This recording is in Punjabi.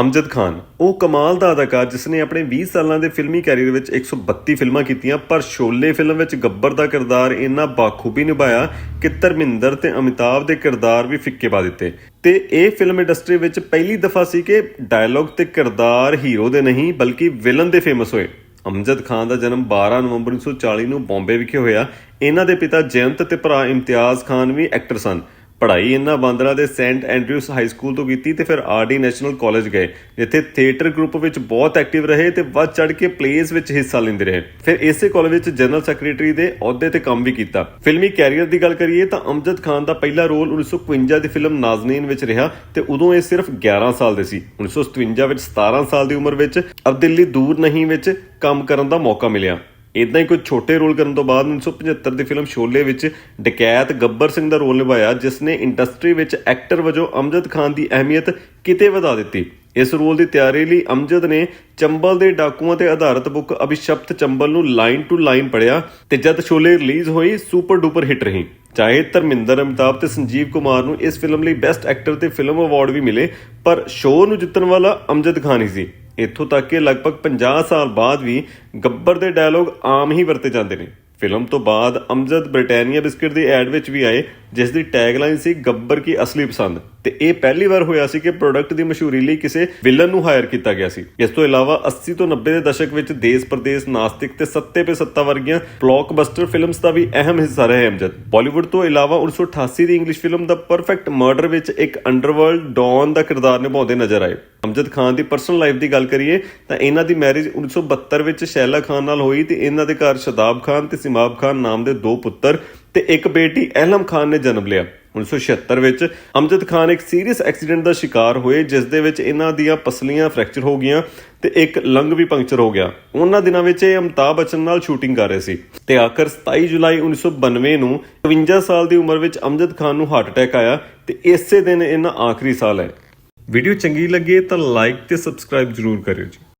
ਅਮਜਦ ਖਾਨ। ਉਹ ਕਮਾਲ ਦਾ ਅਦਾਕਾਰ ਜਿਸ ਨੇ ਆਪਣੇ 20 ਸਾਲਾਂ ਦੇ ਫਿਲਮੀ ਕੈਰੀਅਰ ਵਿੱਚ 132 ਫਿਲਮਾਂ ਕੀਤੀਆਂ, ਪਰ ਸ਼ੋਲੇ ਫਿਲਮ ਵਿੱਚ ਗੱਬਰ ਦਾ ਕਿਰਦਾਰ ਇੰਨਾ ਬਾਖੂਬੀ ਨਿਭਾਇਆ ਕਿ ਧਰਮਿੰਦਰ ਤੇ ਅਮਿਤਾਭ ਦੇ ਕਿਰਦਾਰ ਵੀ ਫਿੱਕੇ ਪਾ ਦਿੱਤੇ। ਤੇ ਇਹ ਫਿਲਮ ਇੰਡਸਟਰੀ ਵਿੱਚ ਪਹਿਲੀ ਦਫਾ ਸੀ ਕਿ ਡਾਇਲੌਗ ਤੇ ਕਿਰਦਾਰ ਹੀਰੋ ਦੇ ਨਹੀਂ, ਬਲਕਿ ਵਿਲਨ ਦੇ ਫੇਮਸ ਹੋਏ। ਅਮਜਦ ਖਾਨ ਦਾ ਜਨਮ 12 ਨਵੰਬਰ 1940 ਨੂੰ ਬੰਬੇ ਵਿਖੇ ਹੋਇਆ। ਇਹਨਾਂ ਦੇ ਪਿਤਾ ਜਯੰਤ ਤੇ ਭਰਾ ਇਮਤਿਆਜ਼ ਖਾਨ ਵੀ ਐਕਟਰ ਸਨ। ਪੜ੍ਹਾਈ ਇਹਨਾਂ ਬਾਂਦਰਾ ਦੇ ਸੈਂਟ ਐਂਡਰਿਊਸ ਹਾਈ ਸਕੂਲ ਤੋਂ ਕੀਤੀ ਤੇ ਫਿਰ ਆਰਡੀ ਨੈਸ਼ਨਲ ਕਾਲਜ ਗਏ। ਜਿੱਥੇ ਥੀਏਟਰ ਗਰੁੱਪ ਵਿੱਚ ਬਹੁਤ ਐਕਟਿਵ ਰਹੇ ਤੇ ਵੱਧ ਚੜ ਕੇ ਪਲੇਸ ਵਿੱਚ ਹਿੱਸਾ ਲੈਂਦੇ ਰਹੇ। ਫਿਰ ਇਸੇ ਕਾਲਜ ਵਿੱਚ ਜਨਰਲ ਸੈਕਟਰੀ ਦੇ ਅਹੁਦੇ ਤੇ ਕੰਮ ਵੀ ਕੀਤਾ। ਫਿਲਮੀ ਕੈਰੀਅਰ ਦੀ ਗੱਲ ਕਰੀਏ ਤਾਂ ਅਮਜਦ ਖਾਨ ਦਾ ਪਹਿਲਾ ਰੋਲ 1951 ਦੀ ਫਿਲਮ ਨਾਜ਼ਨੀਨ ਵਿੱਚ ਰਿਹਾ ਤੇ ਉਦੋਂ ਇਹ ਸਿਰਫ 11 ਸਾਲ ਦੇ ਸੀ। 1957 ਵਿੱਚ 17 ਸਾਲ ਦੀ ਉਮਰ ਵਿੱਚ ਅਬ ਦੂਰ ਨਹੀਂ ਵਿੱਚ ਕੰਮ ਕਰਨ ਦਾ ਮੌਕਾ ਮਿਲਿਆ। ਇਦਾਂ ਹੀ ਕੁਝ ਛੋਟੇ ਰੋਲ ਕਰਨ ਤੋਂ ਬਾਅਦ 1975 ਦੀ ਫਿਲਮ ਸ਼ੋਲੇ ਵਿੱਚ ਡਕੈਤ ਗੱਬਰ ਸਿੰਘ ਦਾ ਰੋਲ ਨਿਭਾਇਆ, ਜਿਸ ਨੇ ਇੰਡਸਟਰੀ ਵਿੱਚ ਐਕਟਰ ਵਜੋਂ ਅਮਜਦ ਖਾਨ ਦੀ ਅਹਿਮੀਅਤ ਕਿਤੇ ਵਧਾ ਦਿੱਤੀ। ਇਸ ਰੋਲ ਦੀ ਤਿਆਰੀ ਲਈ ਅਮਜਦ ਨੇ ਚੰਬਲ ਦੇ ਡਾਕੂਆਂ ਤੇ ਆਧਾਰਿਤ ਬੁੱਕ ਅਭਿਸ਼ਪਤ ਚੰਬਲ ਨੂੰ ਲਾਈਨ ਟੂ ਲਾਈਨ ਪੜਿਆ ਤੇ ਜਦ ਸ਼ੋਲੇ ਰਿਲੀਜ਼ ਹੋਈ, ਸੁਪਰ ਡੂਪਰ ਹਿੱਟ ਰਹੀ। ਚਾਹੇ ਧਰਮਿੰਦਰ ਅਮਿਤਾਭ ਤੇ ਸੰਜੀਵ ਕੁਮਾਰ ਨੂੰ ਇਸ ਫਿਲਮ ਲਈ ਬੈਸਟ ਐਕਟਰ ਤੇ ਫਿਲਮ ਅਵਾਰਡ ਵੀ ਮਿਲੇ, ਪਰ ਸ਼ੋਅ ਨੂੰ ਜਿੱਤਣ ਵਾਲਾ ਅਮਜਦ ਖਾਨ ਹੀ ਸੀ। ਇੱਥੋਂ ਤੱਕ ਕਿ ਲਗਭਗ 50 ਸਾਲ ਬਾਅਦ ਵੀ ਗੱਬਰ ਦੇ ਡਾਇਲੋਗ ਆਮ ਹੀ ਵਰਤੇ ਜਾਂਦੇ ਨੇ। ਫਿਲਮ ਤੋਂ ਬਾਅਦ ਅਮਜਦ ਬ੍ਰਿਟੈਨੀਆ ਬਿਸਕਟ ਦੀ ਐਡ ਵਿੱਚ ਵੀ ਆਏ ਜਿਸ ਦੀ ਟੈਗਲਾਈਨ ਸੀ ਗੱਬਰ ਕੀ ਅਸਲੀ ਪਸੰਦ। ਤੇ ਇਹ ਪਹਿਲੀ ਵਾਰ ਹੋਇਆ ਸੀ ਕਿ ਪ੍ਰੋਡਕਟ ਦੀ ਮਸ਼ਹੂਰੀ ਲਈ ਕਿਸੇ ਵਿਲਨ ਨੂੰ ਹਾਇਰ ਕੀਤਾ ਗਿਆ ਸੀ। ਇਸ ਤੋਂ ਇਲਾਵਾ 80 ਤੋਂ 90 ਦੇ ਦਸ਼ਕ ਵਿੱਚ ਦੇਸ ਪ੍ਰਦੇਸ, ਨਾਸਤਿਕ ਤੇ ਸੱਤੇ ਪੇ ਸੱਤਾ ਵਰਗੀਆਂ ਬਲੌਕਬਸਟਰ ਫਿਲਮਸ ਦਾ ਵੀ ਅਹਿਮ ਹਿੱਸਾ ਰਹੇ ਅਮਜਦ। ਬਾਲੀਵੁੱਡ ਤੋਂ ਇਲਾਵਾ 1988 ਦੀ English film the perfect murder ਵਿੱਚ ਇੱਕ ਅੰਡਰਵਰਲਡ ਡੌਨ ਦਾ ਕਿਰਦਾਰ ਨਿਭਾਉਂਦੇ ਨਜ਼ਰ ਆਏ। ਅਮਜਦ ਖਾਨ ਦੀ ਪਰਸਨਲ ਲਾਈਫ ਦੀ ਗੱਲ ਕਰੀਏ, ਤਾਂ ਇਹਨਾਂ ਦੀ ਮੈਰਿਜ 1972 ਵਿੱਚ ਸ਼ੈਲਾ ਖਾਨ ਨਾਲ ਹੋਈ ਤੇ ਇਹਨਾਂ ਦੇ ਘਰ ਸ਼ਦਾਬ ਖਾਨ ਤੇ ਸਿਮਾਬ ਖਾਨ ਨਾਮ ਦੇ ਦੋ ਪੁੱਤਰ ਤੇ ਇੱਕ ਬੇਟੀ ਅਹਿਲਮ ਖਾਨ ਨੇ ਜਨਮ ਲਿਆ। 1976 ਵਿੱਚ ਅਮਜਦ ਖਾਨ ਇੱਕ ਸੀਰੀਅਸ ਐਕਸੀਡੈਂਟ ਦਾ ਸ਼ਿਕਾਰ ਹੋਏ, ਜਿਸ ਦੇ ਵਿੱਚ ਇਹਨਾਂ ਦੀਆਂ ਪਸਲੀਆਂ ਫ੍ਰੈਕਚਰ ਹੋ ਗਈਆਂ ਤੇ ਇੱਕ ਲੰਗ ਵੀ ਪੰਕਚਰ ਹੋ ਗਿਆ। ਉਹਨਾਂ ਦਿਨਾਂ ਵਿੱਚ ਇਹ ਅਮਤਾਬ ਬਚਨ ਨਾਲ ਸ਼ੂਟਿੰਗ ਕਰ ਰਹੇ ਸੀ। ਤੇ ਆਖਰ 27 ਜੁਲਾਈ 1992 ਨੂੰ 52 ਸਾਲ ਦੀ ਉਮਰ ਵਿੱਚ ਅਮਜਦ ਖਾਨ ਨੂੰ ਹਾਰਟ ਅਟੈਕ ਆਇਆ ਤੇ ਇਸੇ ਦਿਨ ਇਹਨਾਂ ਆਖਰੀ ਸਾਲ ਹੈ। ਵੀਡੀਓ ਚੰਗੀ ਲੱਗੇ ਤਾਂ ਲਾਈਕ ਤੇ ਸਬਸਕ੍ਰਾਈਬ ਜ਼ਰੂਰ ਕਰਿਓ ਜੀ।